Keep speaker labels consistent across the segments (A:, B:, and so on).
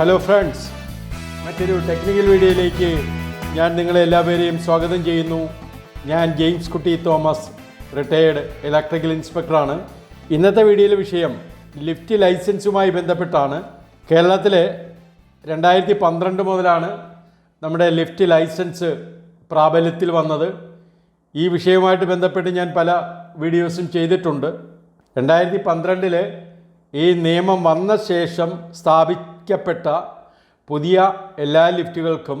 A: Hello friends മറ്റൊരു technical വീഡിയോയിലേക്ക് ഞാൻ നിങ്ങളെ എല്ലാവരെയും സ്വാഗതം ചെയ്യുന്നു. ഞാൻ ജെയിംസ് കുട്ടി തോമസ് റിട്ടയേർഡ് ഇലക്ട്രിക്കൽ ഇൻസ്പെക്ടറാണ് ഇന്നത്തെ വീഡിയോയിലെ വിഷയം ലിഫ്റ്റ് ലൈസൻസുമായി ബന്ധപ്പെട്ടാണ്. കേരളത്തിലെ രണ്ടായിരത്തി പന്ത്രണ്ട് മുതലാണ് നമ്മുടെ ലിഫ്റ്റ് ലൈസൻസ് പ്രാബല്യത്തിൽ വന്നത്. ഈ വിഷയവുമായിട്ട് ബന്ധപ്പെട്ട് ഞാൻ പല വീഡിയോസും ചെയ്തിട്ടുണ്ട്. രണ്ടായിരത്തി പന്ത്രണ്ടിൽ ഈ നിയമം വന്ന ശേഷം സ്ഥാപിക്കപ്പെട്ട പുതിയ എല്ലാ ലിഫ്റ്റുകൾക്കും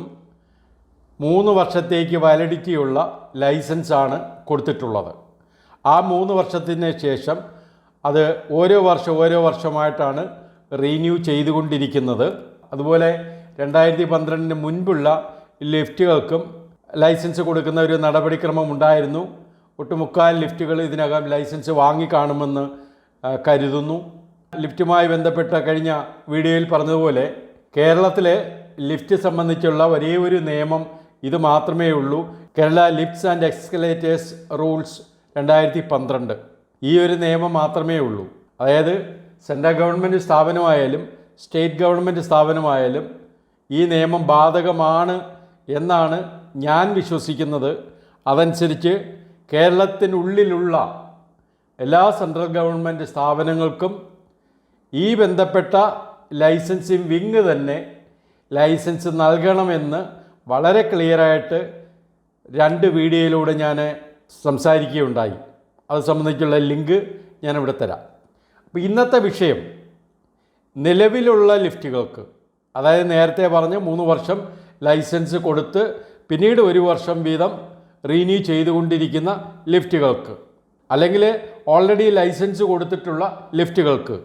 A: മൂന്ന് വർഷത്തേക്ക് വാലിഡിറ്റിയുള്ള ലൈസൻസാണ് കൊടുത്തിട്ടുള്ളത്. ആ മൂന്ന് വർഷത്തിന് ശേഷം അത് ഓരോ വർഷം ഓരോ വർഷമായിട്ടാണ് റീന്യൂ ചെയ്തുകൊണ്ടിരിക്കുന്നത്. അതുപോലെ രണ്ടായിരത്തി പന്ത്രണ്ടിന് മുൻപുള്ള ലിഫ്റ്റുകൾക്കും ലൈസൻസ് കൊടുക്കുന്ന ഒരു നടപടിക്രമം ഉണ്ടായിരുന്നു. ഒട്ടുമുക്കാൽ ലിഫ്റ്റുകൾ ഇതിനകം ലൈസൻസ് വാങ്ങിക്കാണുമെന്ന് കരുതുന്നു. ലിഫ്റ്റുമായി ബന്ധപ്പെട്ട കഴിഞ്ഞ വീഡിയോയിൽ പറഞ്ഞതുപോലെ കേരളത്തിലെ ലിഫ്റ്റ് സംബന്ധിച്ചുള്ള ഒരേ ഒരു നിയമം ഇത് മാത്രമേ ഉള്ളൂ. Kerala lifts and escalators rules രണ്ടായിരത്തി പന്ത്രണ്ട്. ഈ ഒരു നിയമം മാത്രമേ ഉള്ളൂ. അതായത് സെൻട്രൽ ഗവൺമെന്റ് സ്ഥാപനമായാലും സ്റ്റേറ്റ് ഗവൺമെന്റ് സ്ഥാപനമായാലും ഈ നിയമം ബാധകമാണ് എന്നാണ് ഞാൻ വിശ്വസിക്കുന്നത്. അതനുസരിച്ച് കേരളത്തിനുള്ളിലുള്ള എല്ലാ സെൻട്രൽ ഗവൺമെന്റ് സ്ഥാപനങ്ങൾക്കും ഈ ബന്ധപ്പെട്ട ലൈസൻസിങ് വിങ് തന്നെ ലൈസൻസ് നൽകണമെന്ന് വളരെ ക്ലിയറായിട്ട് രണ്ട് വീഡിയോയിലൂടെ ഞാൻ സംസാരിക്കുകയുണ്ടായി. അത് സംബന്ധിച്ചുള്ള ലിങ്ക് ഞാനിവിടെ തരാം. അപ്പോൾ ഇന്നത്തെ വിഷയം നിലവിലുള്ള ലിഫ്റ്റുകൾക്ക് അതായത് നേരത്തെ പറഞ്ഞ് മൂന്ന് വർഷം ലൈസൻസ് കൊടുത്ത് പിന്നീട് ഒരു വർഷം വീതം റീന്യൂ ചെയ്തുകൊണ്ടിരിക്കുന്ന ലിഫ്റ്റുകൾക്ക് അല്ലെങ്കിൽ ഓൾറെഡി ലൈസൻസ് കൊടുത്തിട്ടുള്ള ലിഫ്റ്റുകൾക്ക്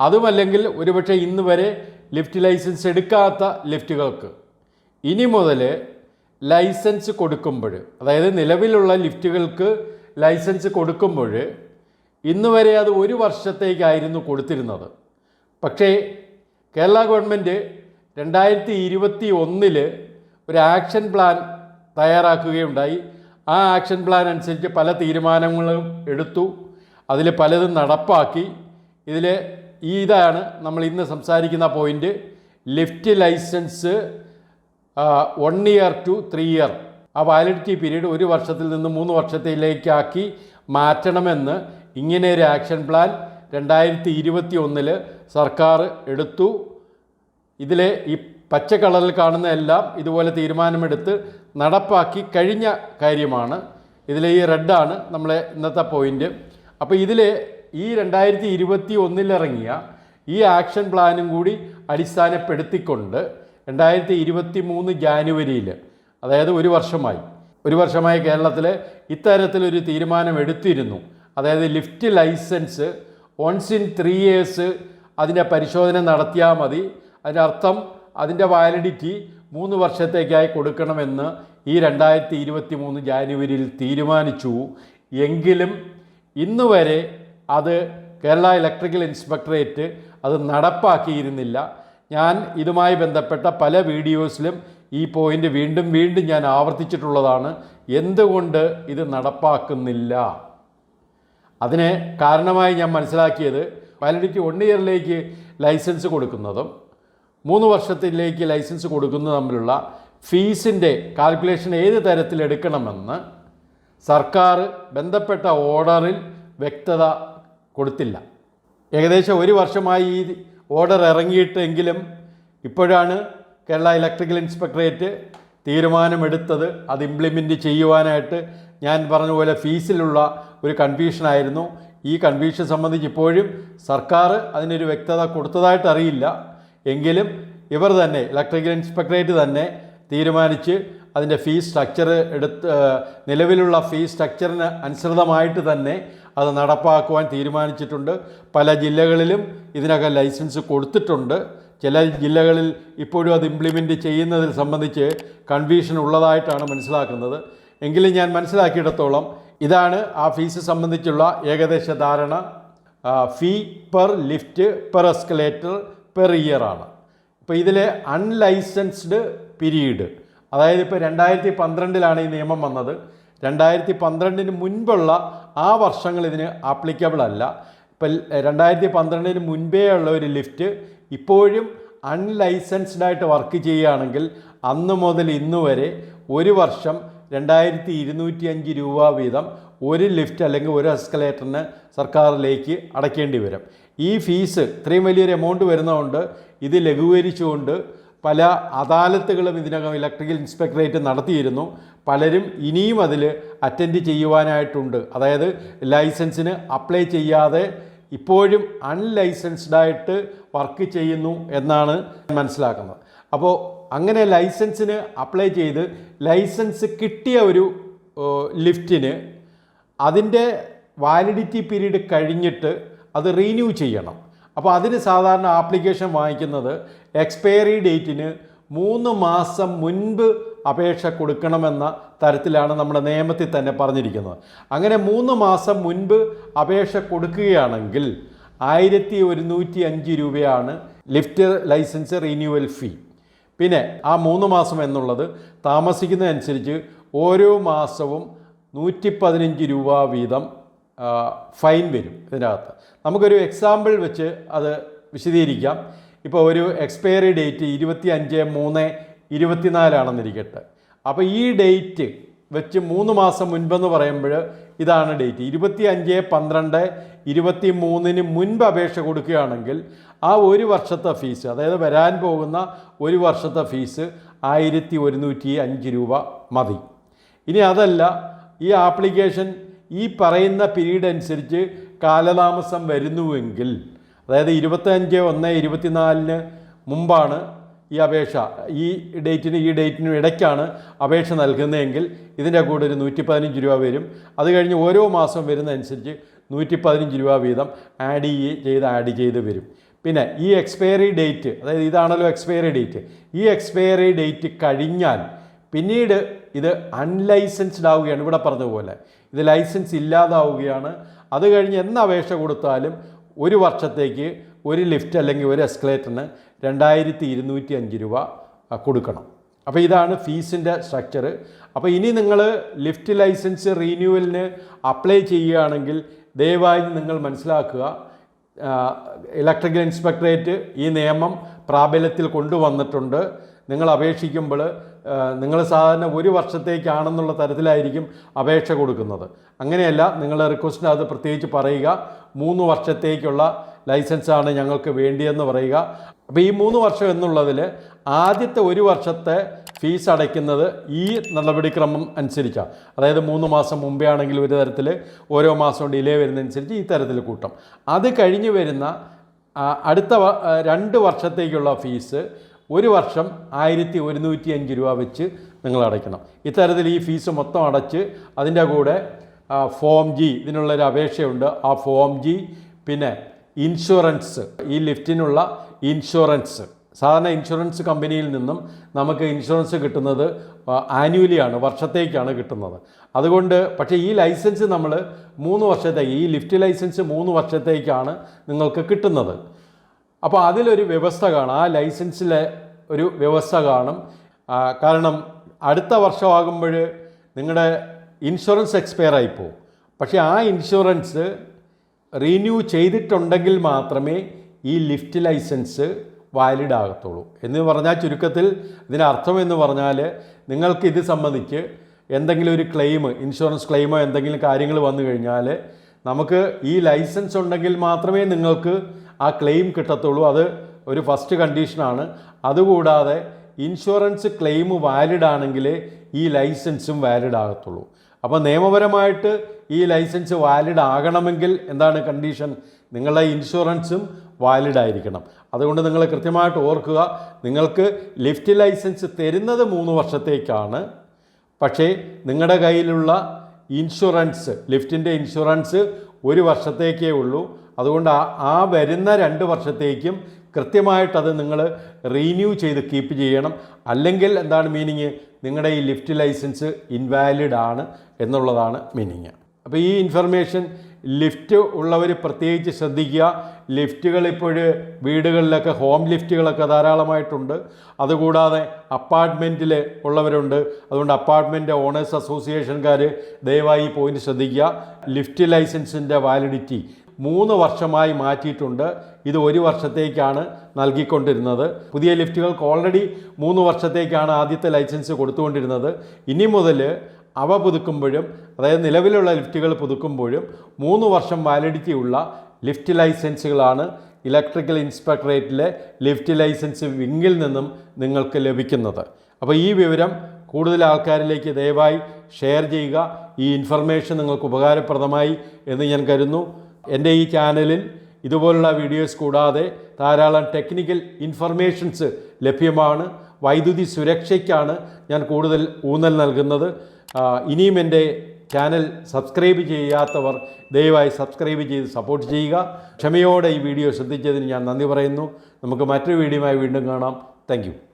A: അതുമല്ലെങ്കിൽ ഒരുപക്ഷെ ഇന്ന് വരെ ലിഫ്റ്റ് ലൈസൻസ് എടുക്കാത്ത ലിഫ്റ്റുകൾക്ക് ഇനി മുതൽ ലൈസൻസ് കൊടുക്കുമ്പോൾ അതായത് നിലവിലുള്ള ലിഫ്റ്റുകൾക്ക് ലൈസൻസ് കൊടുക്കുമ്പോൾ ഇന്ന് വരെ അത് ഒരു വർഷത്തേക്കായിരുന്നു കൊടുത്തിരുന്നത്. പക്ഷേ കേരള ഗവൺമെന്റ് രണ്ടായിരത്തി ഇരുപത്തി ഒന്നിൽ ഒരു ആക്ഷൻ പ്ലാൻ തയ്യാറാക്കുകയുണ്ടായി. ആ ആക്ഷൻ പ്ലാൻ അനുസരിച്ച് പല തീരുമാനങ്ങളും എടുത്തു. അതിൽ പലതും നടപ്പാക്കി. ഇതിൽ ഇതാണ് നമ്മൾ ഇന്ന് സംസാരിക്കുന്ന point lift license one year two three year ആ വാലിഡിറ്റി പീരീഡ് ഒരു വർഷത്തിൽ നിന്ന് മൂന്ന് വർഷത്തിലേക്കാക്കി മാറ്റണമെന്ന് ഇങ്ങനെ ഒരു ആക്ഷൻ പ്ലാൻ രണ്ടായിരത്തി ഇരുപത്തി ഒന്നിൽ സർക്കാർ എടുത്തു. ഇതിലെ ഈ പച്ച കളറിൽ കാണുന്ന എല്ലാം ഇതുപോലെ തീരുമാനമെടുത്ത് നടപ്പാക്കി കഴിഞ്ഞ കാര്യമാണ്. ഇതിലെ ഈ റെഡാണ് നമ്മളെ ഇന്നത്തെ പോയിന്റ് അപ്പോൾ ഇതിൽ ഈ രണ്ടായിരത്തി ഇരുപത്തി ഒന്നിലിറങ്ങിയ ഈ ആക്ഷൻ പ്ലാനും കൂടി അടിസ്ഥാനപ്പെടുത്തിക്കൊണ്ട് രണ്ടായിരത്തി ഇരുപത്തി മൂന്ന് ജാനുവരിയിൽ അതായത് ഒരു വർഷമായി ഒരു വർഷമായി കേരളത്തിൽ ഇത്തരത്തിലൊരു തീരുമാനം എടുത്തിരുന്നു അതായത് lift license once in three years അതിന്റെ പരിശോധന നടത്തിയാൽ മതി. അതിന്റെ അർത്ഥം അതിന്റെ വാലിഡിറ്റി മൂന്ന് വർഷത്തേക്കായി കൊടുക്കണമെന്ന് ഈ രണ്ടായിരത്തി ഇരുപത്തി മൂന്ന് ജാനുവരിയിൽ തീരുമാനിച്ചു. എങ്കിലും ഇന്ന് വരെ അത് കേരള ഇലക്ട്രിക്കൽ ഇൻസ്പെക്ടറേറ്റ് അത് നടപ്പാക്കിയിരുന്നില്ല. ഞാൻ ഇതുമായി ബന്ധപ്പെട്ട പല വീഡിയോസിലും ഈ പോയിന്റ് വീണ്ടും വീണ്ടും ഞാൻ ആവർത്തിച്ചിട്ടുള്ളതാണ്. എന്തുകൊണ്ട് ഇത് നടപ്പാക്കുന്നില്ല? അതിന് കാരണമായി ഞാൻ മനസ്സിലാക്കിയത് വാലിഡിറ്റി വൺ ഇയറിലേക്ക് ലൈസൻസ് കൊടുക്കുന്നതും മൂന്ന് വർഷത്തിലേക്ക് ലൈസൻസ് കൊടുക്കുന്നതും തമ്മിലുള്ള ഫീസിന്റെ കാൽക്കുലേഷൻ ഏത് തരത്തിൽ എടുക്കണമെന്ന് സർക്കാർ ബന്ധപ്പെട്ട ഓർഡറിൽ വ്യക്തത കൊടുത്തില്ല. ഏകദേശം ഒരു വർഷമായി ഈ ഓർഡർ ഇറങ്ങിയിട്ടെങ്കിലും ഇപ്പോഴാണ് കേരള ഇലക്ട്രിക്കൽ ഇൻസ്പെക്ടറേറ്റ് തീരുമാനമെടുത്തത്. അത് ഇംപ്ലിമെന്റ് ചെയ്യുവാനായിട്ട് ഞാൻ പറഞ്ഞ പോലെ ഫീസിലുള്ള ഒരു കൺഫ്യൂഷനായിരുന്നു. ഈ കൺഫ്യൂഷൻ സംബന്ധിച്ച് ഇപ്പോഴും സർക്കാർ അതിനൊരു വ്യക്തത കൊടുത്തതായിട്ട് അറിയില്ല. എങ്കിലും ഇവർ തന്നെ ഇലക്ട്രിക്കൽ ഇൻസ്പെക്ടറേറ്റ് തന്നെ തീരുമാനിച്ച് അതിന്റെ ഫീസ് സ്ട്രക്ചർ എടുത്ത് നിലവിലുള്ള ഫീസ് സ്ട്രക്ചറിന് അനുസൃതമായിട്ട് തന്നെ അത് നടപ്പാക്കുവാൻ തീരുമാനിച്ചിട്ടുണ്ട്. പല ജില്ലകളിലും ഇതിനകം ലൈസൻസ് കൊടുത്തിട്ടുണ്ട്. ചില ജില്ലകളിൽ ഇപ്പോഴും അത് ഇംപ്ലിമെന്റ് ചെയ്യുന്നതിൽ സംബന്ധിച്ച് കൺഫ്യൂഷൻ ഉള്ളതായിട്ടാണ് മനസ്സിലാക്കുന്നത്. എങ്കിലും ഞാൻ മനസ്സിലാക്കിയിടത്തോളം ഇതാണ് ആ ഫീസ് സംബന്ധിച്ചുള്ള ഏകദേശ ധാരണ. Fee per lift per escalator per year ആണ്. ഇപ്പോൾ ഇതിലെ അൺലൈസൻസ്ഡ് പീരീഡ് അതായത് ഇപ്പോൾ രണ്ടായിരത്തി പന്ത്രണ്ടിലാണ് ഈ നിയമം വന്നത്. രണ്ടായിരത്തി പന്ത്രണ്ടിന് മുൻപുള്ള ആ വർഷങ്ങൾ ഇതിന് ആപ്ലിക്കബിൾ അല്ല. ഇപ്പം രണ്ടായിരത്തി പന്ത്രണ്ടിന് മുൻപേ ഉള്ള ഒരു ലിഫ്റ്റ് ഇപ്പോഴും അൺലൈസൻസ്ഡ് ആയിട്ട് വർക്ക് ചെയ്യുകയാണെങ്കിൽ അന്ന് മുതൽ ഇന്ന് വരെ ഒരു വർഷം രണ്ടായിരത്തി ഇരുന്നൂറ്റി അഞ്ച് രൂപ വീതം ഒരു ലിഫ്റ്റ് അല്ലെങ്കിൽ ഒരു എസ്കലേറ്ററിന് സർക്കാരിലേക്ക് അടയ്ക്കേണ്ടി വരും. ഈ ഫീസ് ഇത്രയും വലിയൊരു എമൗണ്ട് വരുന്നതുകൊണ്ട് ഇത് ലഘൂകരിച്ചുകൊണ്ട് പല അദാലത്തുകളും ഇതിനകം ഇലക്ട്രിക്കൽ ഇൻസ്പെക്ടറേറ്റ് നടത്തിയിരുന്നു. പലരും ഇനിയും അതിൽ അറ്റൻഡ് ചെയ്യുവാനായിട്ടുണ്ട്. അതായത് ലൈസൻസിന് അപ്ലൈ ചെയ്യാതെ ഇപ്പോഴും അൺലൈസൻസ്ഡായിട്ട് വർക്ക് ചെയ്യുന്നു എന്നാണ് മനസ്സിലാക്കുന്നത്. അപ്പോൾ അങ്ങനെ ലൈസൻസിന് അപ്ലൈ ചെയ്ത് ലൈസൻസ് കിട്ടിയ ഒരു ലിഫ്റ്റിന് അതിന്റെ വാലിഡിറ്റി പീരീഡ് കഴിഞ്ഞിട്ട് അത് റീന്യൂ ചെയ്യണം. അപ്പോൾ അതിന് സാധാരണ ആപ്ലിക്കേഷൻ വാങ്ങിക്കുന്നത് എക്സ്പയറി ഡേറ്റിന് മൂന്ന് മാസം മുൻപ് അപേക്ഷ കൊടുക്കണമെന്ന തരത്തിലാണ് നമ്മുടെ നിയമത്തിൽ തന്നെ പറഞ്ഞിരിക്കുന്നത്. അങ്ങനെ മൂന്ന് മാസം മുൻപ് അപേക്ഷ കൊടുക്കുകയാണെങ്കിൽ ആയിരത്തി ഒരുന്നൂറ്റി അഞ്ച് രൂപയാണ് ലിഫ്റ്റ് ലൈസൻസ് റിന്യൂവൽ ഫീ. പിന്നെ ആ മൂന്ന് മാസം എന്നുള്ളത് താമസിക്കുന്നതനുസരിച്ച് ഓരോ മാസവും നൂറ്റി പതിനഞ്ച് രൂപ വീതം ഫൈൻ വരും ഇതിനകത്ത്. നമുക്കൊരു എക്സാമ്പിൾ വെച്ച് അത് വിശദീകരിക്കാം. ഇപ്പോൾ ഒരു എക്സ്പയറി ഡേറ്റ് ഇരുപത്തി അഞ്ച് മൂന്ന് ഇരുപത്തിനാലാണെന്നിരിക്കട്ടെ. അപ്പോൾ ഈ ഡേറ്റ് വെച്ച് മൂന്ന് മാസം മുൻപെന്ന് പറയുമ്പോൾ ഇതാണ് ഡേറ്റ് ഇരുപത്തി അഞ്ച് പന്ത്രണ്ട് ഇരുപത്തി മൂന്നിന് മുൻപ് അപേക്ഷ കൊടുക്കുകയാണെങ്കിൽ ആ ഒരു വർഷത്തെ ഫീസ് അതായത് വരാൻ പോകുന്ന ഒരു വർഷത്തെ ഫീസ് ആയിരത്തി ഒരുന്നൂറ്റി അഞ്ച് രൂപ മതി. ഇനി അതല്ല ഈ ആപ്ലിക്കേഷൻ ഈ പറയുന്ന പീരീഡ് അനുസരിച്ച് കാലതാമസം വരുന്നുവെങ്കിൽ അതായത് ഇരുപത്തഞ്ച് ഒന്ന് ഇരുപത്തിനാലിന് മുമ്പാണ് ഈ അപേക്ഷ. ഈ ഡേറ്റിന് ഈ ഡേറ്റിനും ഇടയ്ക്കാണ് അപേക്ഷ നൽകുന്നതെങ്കിൽ ഇതിന്റെ കൂടെ ഒരു നൂറ്റി പതിനഞ്ച് രൂപ വരും. അത് കഴിഞ്ഞ് ഓരോ മാസം വരുന്നതനുസരിച്ച് നൂറ്റി പതിനഞ്ച് രൂപ വീതം ആഡ് ചെയ്ത് ആഡ് ചെയ്ത് വരും. പിന്നെ ഈ എക്സ്പയറി ഡേറ്റ് അതായത് ഇതാണല്ലോ എക്സ്പയറി ഡേറ്റ് ഈ എക്സ്പയറി ഡേറ്റ് കഴിഞ്ഞാൽ പിന്നീട് ഇത് അൺലൈസൻസ്ഡ് ആവുകയാണ് ഇവിടെ പറഞ്ഞതുപോലെ. ഇത് ലൈസൻസ് ഇല്ലാതാവുകയാണ്. അത് കഴിഞ്ഞ് എന്ന് അപേക്ഷ കൊടുത്താലും ഒരു വർഷത്തേക്ക് ഒരു ലിഫ്റ്റ് അല്ലെങ്കിൽ ഒരു എസ്കലേറ്ററിന് രണ്ടായിരത്തി ഇരുന്നൂറ്റി അഞ്ച് രൂപ കൊടുക്കണം. അപ്പോൾ ഇതാണ് ഫീസിന്റെ സ്ട്രക്ചർ അപ്പോൾ ഇനി നിങ്ങൾ ലിഫ്റ്റ് ലൈസൻസ് റീന്യൂവലിന് അപ്ലൈ ചെയ്യുകയാണെങ്കിൽ ദയവായി നിങ്ങൾ മനസ്സിലാക്കുക ഇലക്ട്രിക്കൽ ഇൻസ്പെക്ടറേറ്റ് ഈ നിയമം പ്രാബല്യത്തിൽ കൊണ്ടുവന്നിട്ടുണ്ട്. നിങ്ങൾ അപേക്ഷിക്കുമ്പോൾ നിങ്ങൾ സാധാരണ ഒരു വർഷത്തേക്കാണെന്നുള്ള തരത്തിലായിരിക്കും അപേക്ഷ കൊടുക്കുന്നത്. അങ്ങനെയല്ല നിങ്ങളുടെ റിക്വസ്റ്റിന് അത് പ്രത്യേകിച്ച് പറയുക മൂന്ന് വർഷത്തേക്കുള്ള ലൈസൻസാണ് ഞങ്ങൾക്ക് വേണ്ടിയെന്ന് പറയുക. അപ്പോൾ ഈ മൂന്ന് വർഷം എന്നുള്ളതിൽ ആദ്യത്തെ ഒരു വർഷത്തെ ഫീസ് അടയ്ക്കുന്നത് ഈ നടപടിക്രമം അനുസരിച്ചാണ്. അതായത് മൂന്ന് മാസം മുമ്പേ ആണെങ്കിൽ ഒരു തരത്തിൽ ഓരോ മാസവും ഡിലേ വരുന്നതനുസരിച്ച് ഈ തരത്തിൽ കൂട്ടും. അത് കഴിഞ്ഞ് വരുന്ന അടുത്ത രണ്ട് വർഷത്തേക്കുള്ള ഫീസ് ഒരു വർഷം ആയിരത്തി ഒരുന്നൂറ്റി അഞ്ച് രൂപ വെച്ച് നിങ്ങൾ അടയ്ക്കണം. ഇത്തരത്തിൽ ഈ ഫീസ് മൊത്തം അടച്ച് അതിന്റെ കൂടെ ഫോം ജി ഇതിനുള്ളൊരു അപേക്ഷയുണ്ട്. ആ ഫോം ജി പിന്നെ ഇൻഷുറൻസ് ഈ ലിഫ്റ്റിനുള്ള ഇൻഷുറൻസ് സാധാരണ ഇൻഷുറൻസ് കമ്പനിയിൽ നിന്നും നമുക്ക് ഇൻഷുറൻസ് കിട്ടുന്നത് ആനുവലിയാണ് വർഷത്തേക്കാണ് കിട്ടുന്നത്. അതുകൊണ്ട് പക്ഷേ ഈ ലൈസൻസ് നമ്മൾ മൂന്ന് വർഷത്തേക്ക് ഈ ലിഫ്റ്റ് ലൈസൻസ് മൂന്ന് വർഷത്തേക്കാണ് നിങ്ങൾക്ക് കിട്ടുന്നത്. അപ്പോൾ അതിലൊരു വ്യവസ്ഥ കാണും. ആ ലൈസൻസിലെ ഒരു വ്യവസ്ഥ കാണും. കാരണം അടുത്ത വർഷമാകുമ്പോൾ നിങ്ങളുടെ ഇൻഷുറൻസ് എക്സ്പയർ ആയിപ്പോവും പക്ഷേ ആ ഇൻഷുറൻസ് റീന്യൂ ചെയ്തിട്ടുണ്ടെങ്കിൽ മാത്രമേ ഈ ലിഫ്റ്റ് ലൈസൻസ് വാലിഡ് ആകത്തുള്ളൂ. എന്ന് പറഞ്ഞാൽ ചുരുക്കത്തിൽ ഇതിന്റെ അർത്ഥം എന്ന് പറഞ്ഞാൽ നിങ്ങൾക്ക് ഇത് സംബന്ധിച്ച് എന്തെങ്കിലും ഒരു ക്ലെയിം ഇൻഷുറൻസ് ക്ലെയിമോ എന്തെങ്കിലും കാര്യങ്ങൾ വന്നു കഴിഞ്ഞാൽ നമുക്ക് ഈ ലൈസൻസ് ഉണ്ടെങ്കിൽ മാത്രമേ നിങ്ങൾക്ക് ആ ക്ലെയിം കിട്ടത്തുള്ളൂ. അത് ഒരു ഫസ്റ്റ് കണ്ടീഷനാണ് അതുകൂടാതെ ഇൻഷുറൻസ് ക്ലെയിം വാലിഡ് ആണെങ്കിൽ ഈ ലൈസൻസും വാലിഡ് ആകത്തുള്ളൂ. അപ്പോൾ നിയമപരമായിട്ട് ഈ ലൈസൻസ് വാലിഡ് ആകണമെങ്കിൽ എന്താണ് കണ്ടീഷൻ നിങ്ങളുടെ ഇൻഷുറൻസും വാലിഡ് ആയിരിക്കണം. അതുകൊണ്ട് നിങ്ങൾ കൃത്യമായിട്ട് ഓർക്കുക നിങ്ങൾക്ക് ലിഫ്റ്റ് ലൈസൻസ് തരുന്നത് മൂന്ന് വർഷത്തേക്കാണ്. പക്ഷേ നിങ്ങളുടെ കയ്യിലുള്ള ഇൻഷുറൻസ് ലിഫ്റ്റിന്റെ ഇൻഷുറൻസ് ഒരു വർഷത്തേക്കേ ഉള്ളൂ. അതുകൊണ്ട് ആ വരുന്ന രണ്ട് വർഷത്തേക്കും കൃത്യമായിട്ടത് നിങ്ങൾ റീന്യൂ ചെയ്ത് കീപ്പ് ചെയ്യണം. അല്ലെങ്കിൽ എന്താണ് മീനിങ് നിങ്ങളുടെ ഈ ലിഫ്റ്റ് ലൈസൻസ് ഇൻവാലിഡ് ആണ് എന്നുള്ളതാണ് മീനിങ് അപ്പോൾ ഈ ഇൻഫർമേഷൻ ലിഫ്റ്റ് ഉള്ളവർ പ്രത്യേകിച്ച് ശ്രദ്ധിക്കുക. ലിഫ്റ്റുകൾ ഇപ്പോൾ വീടുകളിലൊക്കെ ഹോം ലിഫ്റ്റുകളൊക്കെ ധാരാളമായിട്ടുണ്ട്. അതുകൂടാതെ അപ്പാർട്ട്മെന്റിൽ ഉള്ളവരുണ്ട്. അതുകൊണ്ട് അപ്പാർട്ട്മെന്റ് ഓണേഴ്സ് അസോസിയേഷൻകാർ ദയവായി ഈ പോയിന്റ് ശ്രദ്ധിക്കുക. ലിഫ്റ്റ് ലൈസൻസിന്റെ വാലിഡിറ്റി മൂന്ന് വർഷമായി മാറ്റിയിട്ടുണ്ട്. ഇത് ഒരു വർഷത്തേക്കാണ് നൽകിക്കൊണ്ടിരുന്നത്. പുതിയ ലിഫ്റ്റുകൾക്ക് ഓൾറെഡി മൂന്ന് വർഷത്തേക്കാണ് ആദ്യത്തെ ലൈസൻസ് കൊടുത്തുകൊണ്ടിരുന്നത്. ഇനി മുതൽ അവ പുതുക്കുമ്പോഴും അതായത് നിലവിലുള്ള ലിഫ്റ്റുകൾ പുതുക്കുമ്പോഴും മൂന്ന് വർഷം വാലിഡിറ്റി ഉള്ള ലിഫ്റ്റ് ലൈസൻസുകളാണ് ഇലക്ട്രിക്കൽ ഇൻസ്പെക്ടറേറ്റിലെ ലിഫ്റ്റ് ലൈസൻസ് വിങ്ങിൽ നിന്നും നിങ്ങൾക്ക് ലഭിക്കുന്നത്. അപ്പോൾ ഈ വിവരം കൂടുതൽ ആൾക്കാരിലേക്ക് ദയവായി ഷെയർ ചെയ്യുക. ഈ ഇൻഫർമേഷൻ നിങ്ങൾക്ക് ഉപകാരപ്രദമായി എന്ന് ഞാൻ കരുതുന്നു. എന്റെ ഈ ചാനലിൽ ഇതുപോലുള്ള വീഡിയോസ് കൂടാതെ ധാരാളം ടെക്നിക്കൽ ഇൻഫർമേഷൻസ് ലഭ്യമാണ്. വൈദ്യുതി സുരക്ഷയ്ക്കാണ് ഞാൻ കൂടുതൽ ഊന്നൽ നൽകുന്നത്. ഇനിയും എന്റെ ചാനൽ സബ്സ്ക്രൈബ് ചെയ്യാത്തവർ ദയവായി സബ്സ്ക്രൈബ് ചെയ്ത് സപ്പോർട്ട് ചെയ്യുക. ക്ഷമയോടെ ഈ വീഡിയോ ശ്രദ്ധിച്ചതിന് ഞാൻ നന്ദി പറയുന്നു. നമുക്ക് മറ്റൊരു വീഡിയോയുമായി വീണ്ടും കാണാം. താങ്ക്